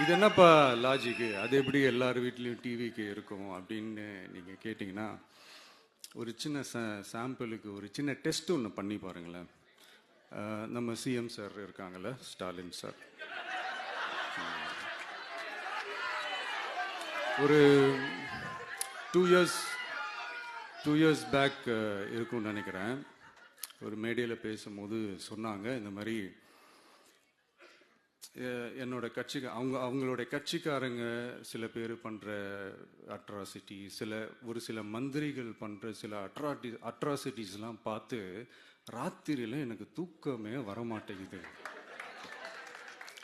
இது என்னப்பா லாஜிக்கு அது எப்படி எல்லார் வீட்லேயும் டிவிக்கு இருக்கும் அப்படின்னு நீங்கள் கேட்டிங்கன்னா ஒரு சின்ன ச சாம்பிளுக்கு ஒரு சின்ன டெஸ்ட் ஒன்று பண்ணி பாருங்களேன். நம்ம சிஎம் சார் இருக்காங்கள்ல ஸ்டாலின் சார் ஒரு two years two years back இருக்கும்னு நினைக்கிறேன். ஒரு மேடையில் பேசும்போது சொன்னாங்க இந்த மாதிரி என்னோட கட்சி அவங்க அவங்களுடைய கட்சிக்காரங்க சில பேர் பண்ணுற அட்ராசிட்டி சில ஒரு சில மந்திரிகள் பண்ணுற சில அட்ராட்டி அட்ராசிட்டிஸ்லாம் பார்த்து ராத்திரியில் எனக்கு தூக்கமே வர மாட்டேங்குது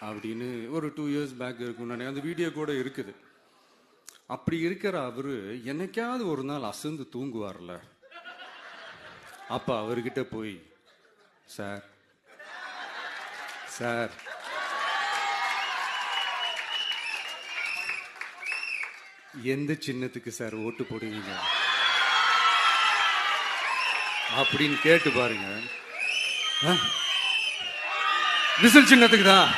அப்படின்னு ஒரு டூ இயர்ஸ் பேக் இருக்கும் அந்த வீடியோ கூட இருக்குது. அப்படி இருக்கிற அவர் என்னைக்காவது ஒரு நாள் அசந்து தூங்குவார்ல. அப்போ அவர்கிட்ட போய் சார் சார் எந்த சின்னத்துக்கு சார் ஓட்டு போடுவீங்க? அப்படின்னு கேட்டு பாருங்க. ஆ? விசில் சின்னத்துக்கு தான்.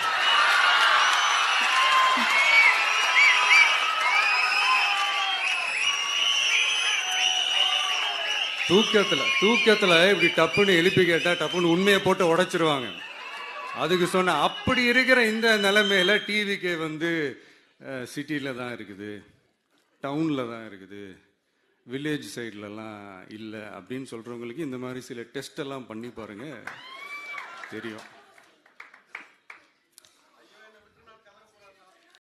தூக்கத்துல தூக்கத்துல இப்படி டப்புன்னு எழுப்பி கேட்டா டப்புன்னு உண்மையை போட்டு உடைச்சிருவாங்க. அதுக்கு சொன்ன அப்படி இருக்கிற இந்த நிலைமையில டிவிக்கு வந்து சிட்டியில தான் இருக்குது. டவுனில் தான் இருக்குது. வில்லேஜ் சைட்லலாம் இல்லை அப்படின்னு சொல்கிறவங்களுக்கு இந்த மாதிரி சில டெஸ்ட் எல்லாம் பண்ணி பாருங்கள் தெரியும்.